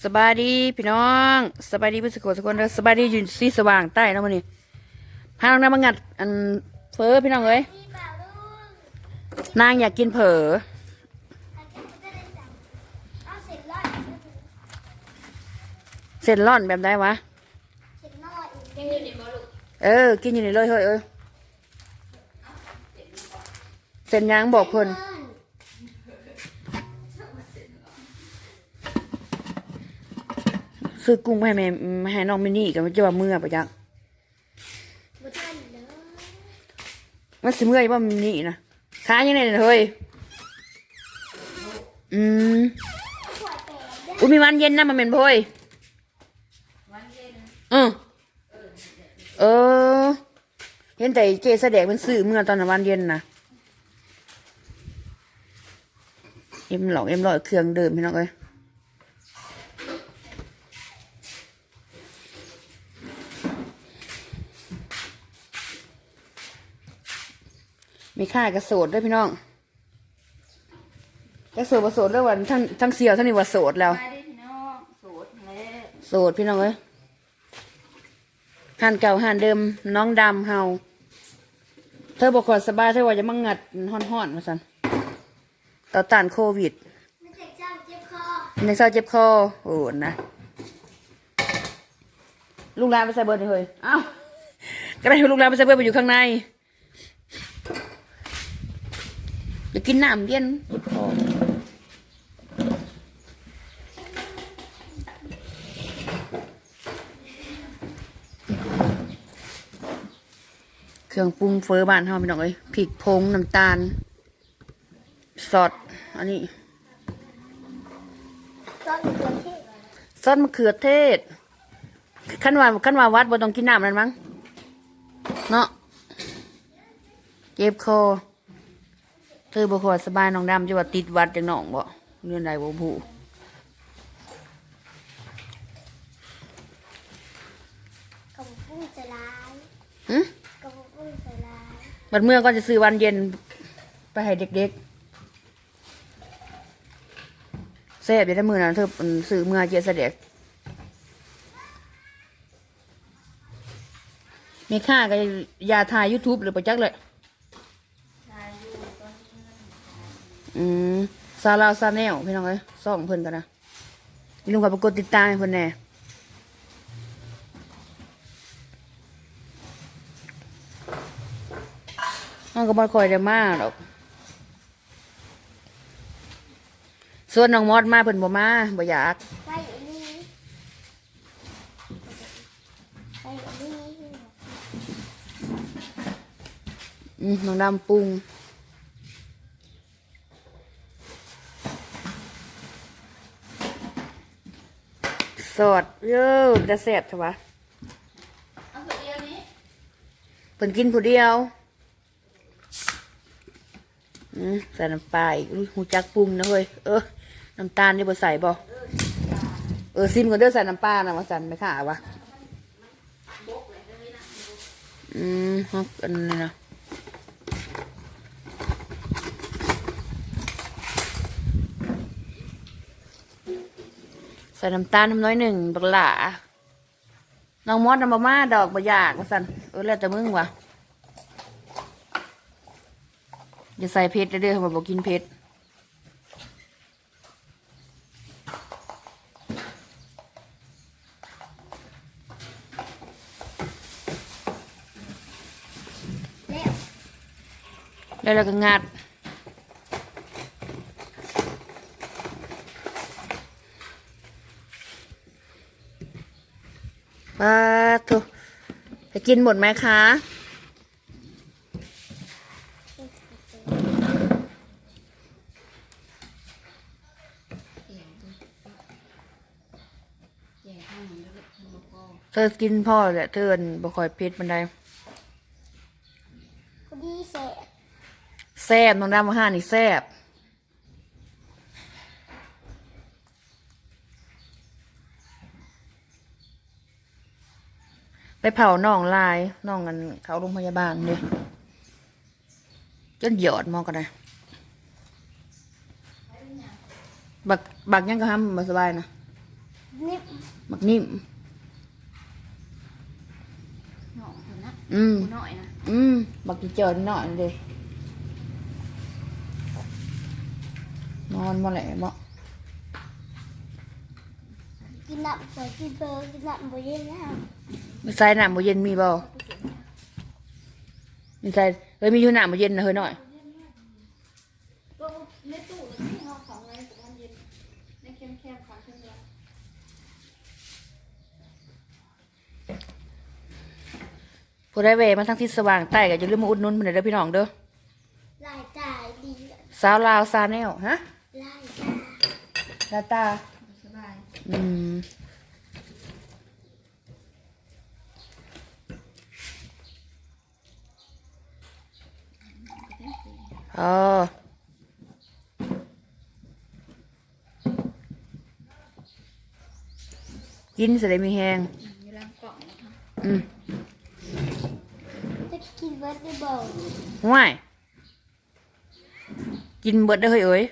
สบายดีพี่น้องสบายดีพื่อนสกลสกุลสบายดีอยู่สีสว่างใต้นะมื้อนี้พาน้องน้ำมางัดอันเฟอพี่น้องเอ้ยนางอยากกินเผลอเส้นร่อนแบบใดวะเออ กินอยู่นี่เลยเฮ้ยเอ้ยเส้นยางบอกเพิ่น ซื้อกุ้งมาให้แม่มาให้น้องมินี่กันจะว่าเมื่อปะจักมันสิเมื่อยว่ามินี่นะค้ายังไงเนี่ยเฮ้ยอืมอุ้ยมีวันเย็นนะมันเป็นโพยอือเออ เห็นแต่เจแสดงมันสื่อเมื่อตอนวันเย็นนะเอ็มหลอกเอ็มหลอกเครื่องเดิมพี่น้องเอ้ย มีค่ากระโสดด้วยพี่น้องกระโสดประโสดแล้ววันทั้งทั้งเสียวทั้งนี้ว่าโสดแล้วไปดิพี่น้องโสดแล้วโสดพี่น้องเอ้ยหันเก่าหันเดิมน้องดำเฮาเธอบอกขอสบายเธอว่าจะมางัดห่อนๆมาสันต่อต้านโควิดมันเจ็บจ้าเจ็บคอในเศร้าเจ็บคอโอ้นะลูกหลานไปใส่เบิร์ดเลยเอ้าก็ได้ลูกหลานไปใส่เบิร์ดไปอยู่ข้างใน จะกินน้ำเย็นเคอเครื่องปรุงเฟอบ้านเฮาพี่น้องเอ้ยพริกผงน้ำตาลซอสอันนี้ซอสมะเขือเทศขั้นว่าขั้นว่าวัดบ่ต้องกินน้ำนั่นมั้งเนาะเจ็บคอ เธอบ่ขอสบายน้องดำจะว่าติดหวัดจังน้องบ่เรื่องใดบ่ผู้กระปุ้งสลายหึกระปุ้งสลายบัดเมื่อก็จะซื้อวันเย็นไปให้เด็กๆแซ่บอยู่ในมือนะเธออืมซื้อเมื่อเจเสด็จมีค่าก็ยาทาย YouTube หรือประจักเลย ชายอยู่ตอนนี้ อืมซาลาวซาแนลพี่น้องเอ้ยส่องเพิ่นกันนะอย่าลืมกดไปกดติดตามให้เพิ่นแหน่มันก็บ่ค่อยได้มาดอกส่วนน้องมอดมาเพิ่นบ่มาบ่อยากไปอันนี้ไปอันนี้อืมน้องดำปรุง สดเย้อจะแซ่บใช่ปะเอาคนเดียวนี้เพิ่นกินผู้เดียวอืมใส่น้ำปลาอีกอุ๊ยหูจักปรุงนะเฮ้ยเออน้ำตาลนี่บ่ใส่บ่เออซิมก่อนเด้อใส่น้ำปลานะมาสั่นไม่ข่าวะอืมฮอกอันนี้นะ ส่น้ำตาลทำน้อยหนึ่งบักหลาน้องมอดน้ำมาม่าดอกบะยากมาสันเออแล้วแต่มึงวะอย่าใส่เพชรเด้อเขาบอกกินเพชรแล้วเราก็งัด ปลาทุจะกินหมดไหมคะแย่ข้างหนึ่งแล้วก็แล้วก็เธอกินพ่อแหละเธอบ่ค่อยเพชรมันได้พอดีเสร็จแซ่บน้องดำมาห้านี่แซ่บ ไปเผาน่องลายน่องกันเขาโรงพยาบาลเลยจนหยอดหมอกันเลยบักบักยังก็ห้ามมาสบายนะเนี่มักนิ่มหน่องเถอะนะอืมกูหน่อยนะอืมบักกี่เจอนิดหน่อยเลยนอนมาแหละบ่ กิ นน้ำใส่กินเบอร์กินน้ำบ่เย็นแล้วมีใส่น้ำบ่เย็นมีบ่มีใส่เฮ้ยมีอยู่น้ำบ่เย็นนะเฮ้ยหน่อยตัวในตู้ที่เอาของอะไรกับมันเย็นในเค็มๆของเค็มๆ ผู้ได้เวมาทั้งทิศสว่างใต้ก็จะลืมมาอุดหนุนเพิ่นเด้อพี่น้องเด้อลายตายดีสาวลาวซาแนลฮะลายตาลาตาสบาย อืม อ๋อกินเสร็จได้มีแหงอยู่ล่างกล่องนะคะอืมจะกินเบิร์ดได้บ่ห่วยกินเบิดได้อเฮ้ยเอ้ย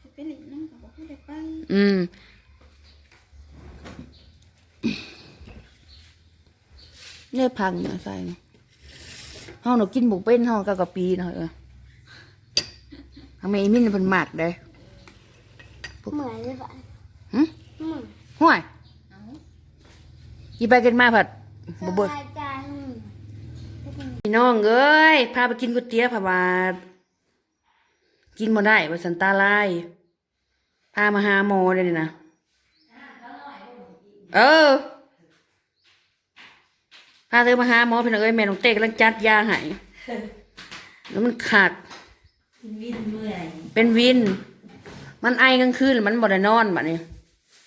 สิเป็นอีกนั่งกับบอกให้ได้ไปอืม เนี่ยพังเนี่ยใส่เนาะห้องหนูกินบุกเป็นห้องกากะปีเนาะเออทำไมอีมินเป็นหมักได้เหมือนเลยบ่ะหึเหมือนห่วยเอากีไปกันมาผัดสบ่เบิดบายใจอืมพี่น้องเอ้ยพาไปกินก๋วยเตี๋ยวผาวากินบ่ได้ว่าสันตาลายพามาหาหมอเลยนี่นะเออ พาเธอมาหาหมอพี่น้องเอ้ยแม่น้องเต้กำลังจัดยาให้แล้วมันขาด วินเมื่อยเป็นวิน มันไอกลางคืนมันบ่ได้นอนบัดนี้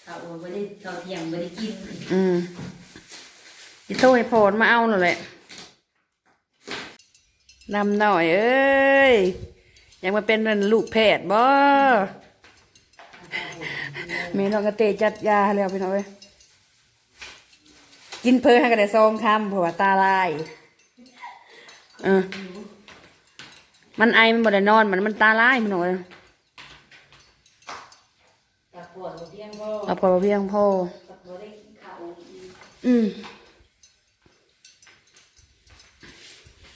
เขาไม่ได้เขาเที่ยงไม่ได้กินอืมอีโทรให้พรมาเอานั่นแหละนำหน่อย เอ้ยอยากมาเป็นลูกแพทย์บ่แม่น้องกระเตจัดยาแล้วพี่น้องเอ้ย กินเพลให้กันได้ซองคำเพราะว่าตาลายเออมันไอมันบ่ได้นอนมันมันตาลายพี่น้องเอ้ยกับปวดเที่ยงก็เอาพอเพียงพอกับปวดได้กินข้าวอืม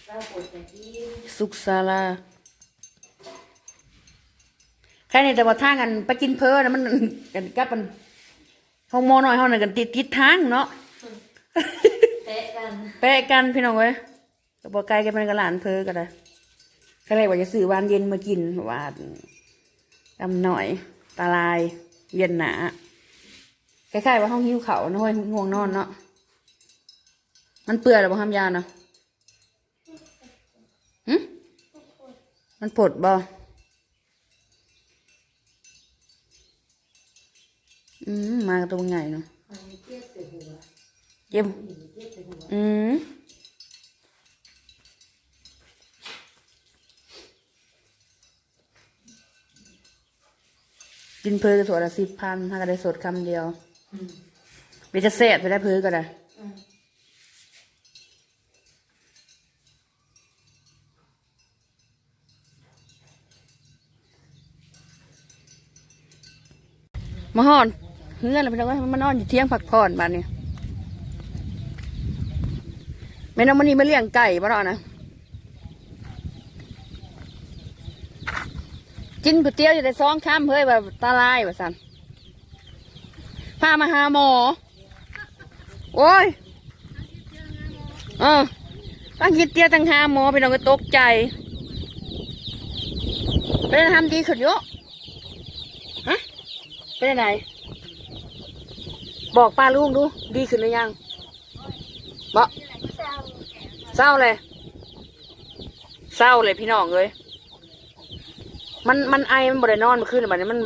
เราปวดแต่ที่สุขศาลาแค่นี้แต่ว่าทางกันไปกินเพอนะมันกันกับมันห้องหมอน้อยห้องนั้นกันติดติดทางเนาะ เตะกันแปะกันพี่น้องเว้ยกับ่ไกลกันเป็นกับหลานเพอกันเลยก็เลยว่าจะซื้อวานเย็นมากินว่าดำหน่อย ตาลาย เย็นหนาคล้ายๆว่าห้องหิ้วเขานะเว้ยง่วงนอนเนาะ มันเปื่อยหรือบ่ห้ามยาเนาะหึมันปวดบ่อืม มากับตัวใหญ่เนาะ เจ็บอืมกินเพลก็ถั่วละสิบพันถ้าก็ได้สดคำเดียวเดี๋ยวจะแซ่บไปได้เพลก็ได้มาหอนเฮือนแล้วพี่น้องมานอนอยู่เที่ยงผักผ่อนบ้านนี้ แม่น้องมันนี่มาเลี้ยงไก่บ้านนะกินก๋วยเตี๋ยวอยู่ในซองข้ามเฮ้ยแบบตาลายแบบสันพามาหาหมอ โอ้ยเออตั้งกินเตี๋ยวตั้งหาหมอพี่น้องก็ตกใจเป็นทำดีขึ้นเยอะฮะเป็นยังไงบอกป้าลุงดู ดีขึ้นหรือยังบอก เศร้าเศร้าเลยเศร้าเลยพี่น้องเลยมันมันไอมันบ่ได้นอนเมื่อคืนแบบนี้มัน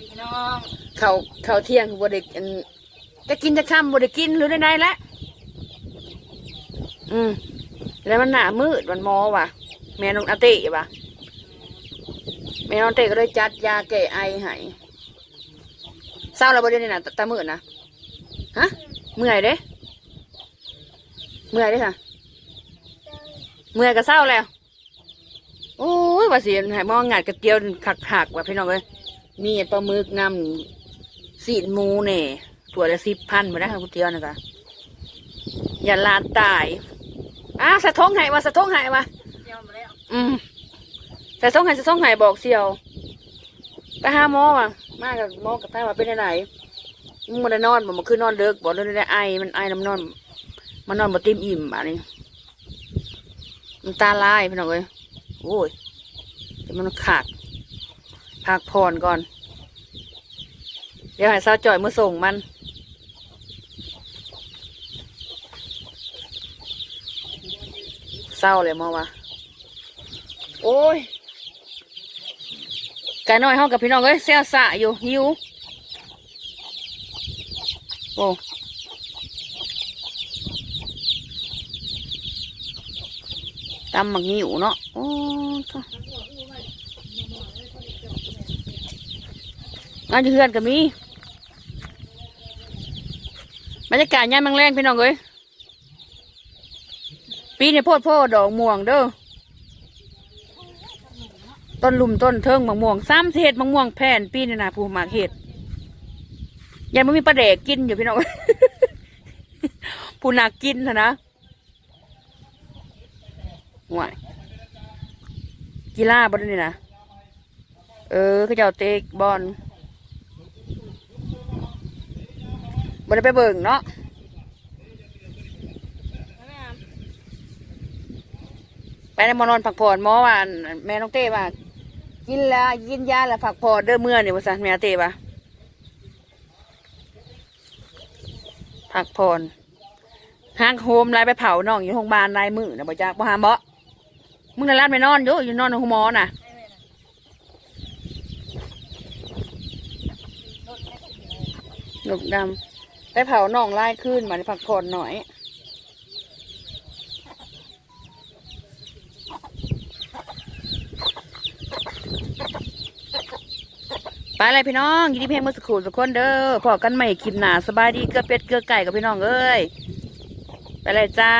พี่น้องเขาเขาเที่ยงคือบ่ได้อันจะกินจะค่ำบ่ได้กินหรือได้ไดแล้วอืมแล้วมันหนามืดมันมอว่ะ แม่น้องอาเต้ว่ะแม่น้องอาเต้ก็เลยจัดยาแก้ไอให้เศร้าแล้วบ่ได้นี่นะตามืดนะฮะเมื่อยเด้เมื่อยเด้ค่ะ เมื่อยก็เศร้าแล้วโอ้ยว่าสิให้มองงานกระเจียวคักๆว่าพี่น้องเอ้ยมีปลาหมึกนำสีมูเนี่ยถั่วละสิบพันมาได้ค่ะก๋วยเตี๋ยวนะกะอย่าลานตายอ้าวสะท้องไห้มาสะท้องไห้มายวมาอืมสะท้องไห้สะท้องไห้บอกเสียวไปหาหมอว่ะมากับหมอกับแพทย์ว่าเป็นไหนมึงมันได้นอนบ่มันคือนอนเลิกบอกเลยได้ไอมันไอน้ำนอน มันนอนบ่เต็มอิ่มอันนี้ มันตาลายพี่น้องเอ้ยโอ้ยเดี๋ยวมันขาดพักผ่อนก่อน เดี๋ยวให้สาวจ่อยมาส่งมันเศร้าเลยมอวะโอ้ยไก่น้อยห้องกับพี่น้องเอ้ยเสียสะอยู่หิวโอ้ ตำหมักหิวเนาะโอ้ท่งานอยู่เฮือนก็มีบรรยากาศยามแมงแรงพี่น้องเอ้ยปีนี้โพดโพดดอกม่วงเด้อต้นลุมต้นเทิงมะม่วงซ้ำเห็ดมะม่วงแผ่นปีนี่นะผู้หมากเห็ดยังไม่มีปลาแดกกินอยู่พี่น้องผู้นักกินนะนะ ห่วยกีฬาบอลนี่นะเออเขาเจ้าเตะบอลบอลไปเบิ่งเนาะไปในมานอนผักผ่อนหมอว่านแม่น้องเต้ว่ากินแล้วกินยาแล้วผักผ่อนเด้อเมื่อนี่ว่าซั่นแม่เต้ว่าผักผ่อนห้างโฮมไล่ไปเผาน้องอยู่โรงพยาบาลนายมือนะบ่จักบ่หามบ่ มึงน่ะร้านไปนอนอยู่อยู่นอนในห้องหมอน่ะหนุกดำไปเผาน้องไล่ขึ้นมาในผักผ่อนหน่อยไปเลยพี่น้องยินดีเพลงมือสกครูทุกคนเด้อพอกันใหม่คลิปหนาสบายดีเกลือเป็ดเกลือไก่กับพี่น้องเอ้ยไปเลยจ้า